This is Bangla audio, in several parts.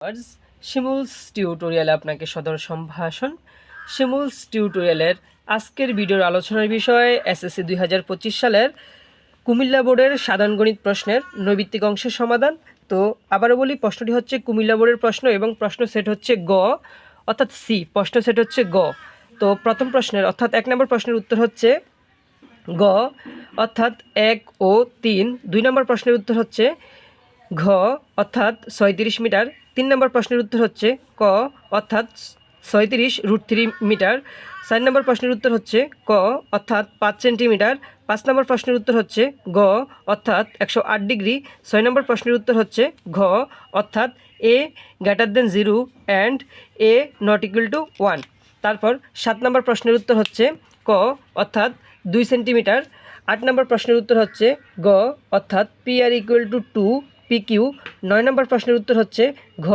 আজ শিমুলস টিউটোরিয়ালে আপনাকে সদর সম্ভাষণ। শিমুলস টিউটোরিয়ালের আজকের ভিডিওর আলোচনার বিষয় এসএসসি দুই হাজার পঁচিশ সালের কুমিল্লা বোর্ডের সাধারণ গণিত প্রশ্নের নৈবিত্তিক অংশের সমাধান। তো আবারও বলি, প্রশ্নটি হচ্ছে কুমিল্লা বোর্ডের প্রশ্ন এবং প্রশ্ন সেট হচ্ছে গ, অর্থাৎ সি, প্রশ্ন সেট হচ্ছে গ। তো প্রথম প্রশ্নের, অর্থাৎ এক নম্বর প্রশ্নের উত্তর হচ্ছে গ, অর্থাৎ এক ও তিন। দুই নম্বর প্রশ্নের উত্তর হচ্ছে ঘ, অর্থাৎ ছয়ত্রিশ মিটার। তিন নম্বর প্রশ্নের উত্তর হচ্ছে ক, অর্থাৎ ছয়ত্রিশ রুট থ্রি মিটার। চার নম্বর প্রশ্নের উত্তর হচ্ছে ক, অর্থাৎ পাঁচ সেন্টিমিটার। পাঁচ নম্বর প্রশ্নের উত্তর হচ্ছে গ, অর্থাৎ একশো আট ডিগ্রি। ছয় নম্বর প্রশ্নের উত্তর হচ্ছে ঘ, অর্থাৎ A greater than zero and A not equal to one. তারপর সাত নম্বর প্রশ্নের উত্তর হচ্ছে ক, অর্থাৎ দুই সেন্টিমিটার। আট নম্বর প্রশ্নের উত্তর হচ্ছে গ, অর্থাৎ P R equal to two P Q নয় নম্বর প্রশ্নের উত্তর হচ্ছে ঘ,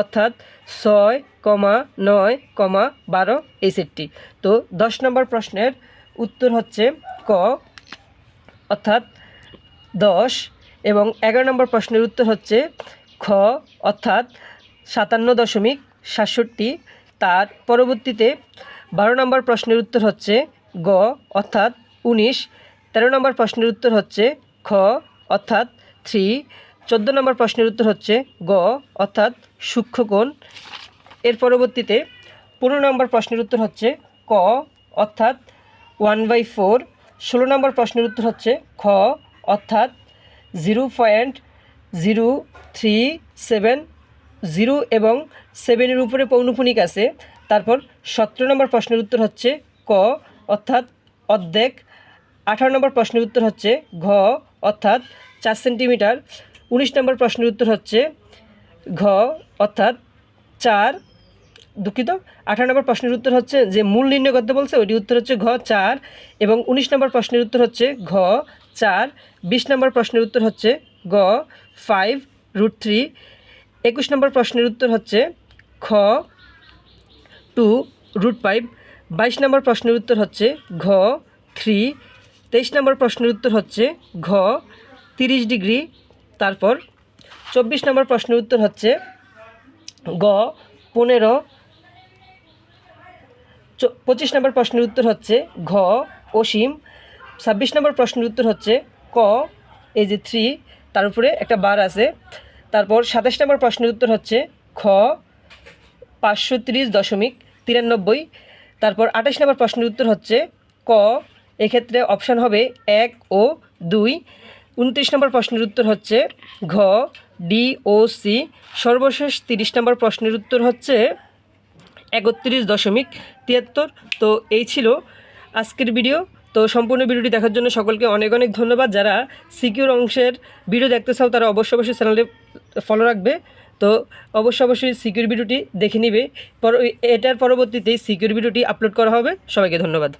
অর্থাৎ ছয় কমা নয় কমা বারো এই সেটটি তো দশ নম্বর প্রশ্নের উত্তর হচ্ছে ক, অর্থাৎ দশ এবং এগারো নম্বর প্রশ্নের উত্তর হচ্ছে খ, অর্থাৎ সাতান্ন দশমিক সাতষট্টি। তার পরবর্তীতে বারো নম্বর প্রশ্নের উত্তর হচ্ছে গ, অর্থাৎ উনিশ। তেরো নম্বর প্রশ্নের উত্তর হচ্ছে খ, অর্থাৎ থ্রি। চোদ্দ নম্বর প্রশ্নের উত্তর হচ্ছে গ, অর্থাৎ সূক্ষ্মকোণ। এর পরবর্তীতে পনেরো নম্বর প্রশ্নের উত্তর হচ্ছে ক, অর্থাৎ ওয়ান বাই ফোর। ষোলো নম্বর প্রশ্নের উত্তর হচ্ছে খ, অর্থাৎ zero point zero three seven. Zero এবং সেভেনের উপরে পৌনপুনিক আছে। তারপর সতেরো নম্বর প্রশ্নের উত্তর হচ্ছে ক, অর্থাৎ অর্ধেক। আঠারো নম্বর প্রশ্নের উত্তর হচ্ছে ঘ, অর্থাৎ চার সেন্টিমিটার। উনিশ নম্বর প্রশ্নের উত্তর হচ্ছে ঘ, অর্থাৎ চার, দুঃখিত। আঠারো নম্বর প্রশ্নের উত্তর হচ্ছে যে মূল নির্ণয় করতে বলছে, ওইটি উত্তর হচ্ছে ঘ, চার এবং উনিশ নম্বর প্রশ্নের উত্তর হচ্ছে ঘ, চার। বিশ নম্বর প্রশ্নের উত্তর হচ্ছে গ ফাইভ রুট থ্রি একুশ নম্বর প্রশ্নের উত্তর হচ্ছে খ টু রুট ফাইভ বাইশ নম্বর প্রশ্নের উত্তর হচ্ছে ঘ থ্রি তেইশ নম্বর প্রশ্নের উত্তর হচ্ছে ঘ, তিরিশ ডিগ্রি। তারপর চব্বিশ নম্বর প্রশ্নের উত্তর হচ্ছে গ, পনেরো পঁচিশ নম্বর প্রশ্নের উত্তর হচ্ছে ঘ, অসীম, ছাব্বিশ নম্বর প্রশ্নের উত্তর হচ্ছে ক, এই যে থ্রি তার উপরে একটা বার আছে। তারপর সাতাশ নম্বর প্রশ্নের উত্তর হচ্ছে খ, পাঁচশো তিরিশ দশমিক তিরানব্বই। তারপর আঠাশ নম্বর প্রশ্নের উত্তর হচ্ছে ক, এক্ষেত্রে অপশান হবে এক ও দুই। উনত্রিশ নম্বর প্রশ্নের উত্তর হচ্ছে ঘ ডি ও সি সর্বশেষ তিরিশ নম্বর প্রশ্নের উত্তর হচ্ছে একত্রিশ দশমিক তিয়াত্তর। তো এই ছিল আজকের ভিডিও। তো সম্পূর্ণ ভিডিওটি দেখার জন্য সকলকে অনেক অনেক ধন্যবাদ। যারা সিকিউর অংশের ভিডিও দেখতে চাও, তারা অবশ্যই অবশ্যই চ্যানেলে ফলো রাখবে। তো অবশ্যই অবশ্যই সিকিউর ভিডিওটি দেখে নিবে। পর এটার পরবর্তীতে সিকিউর ভিডিওটি আপলোড করা হবে। সবাইকে ধন্যবাদ।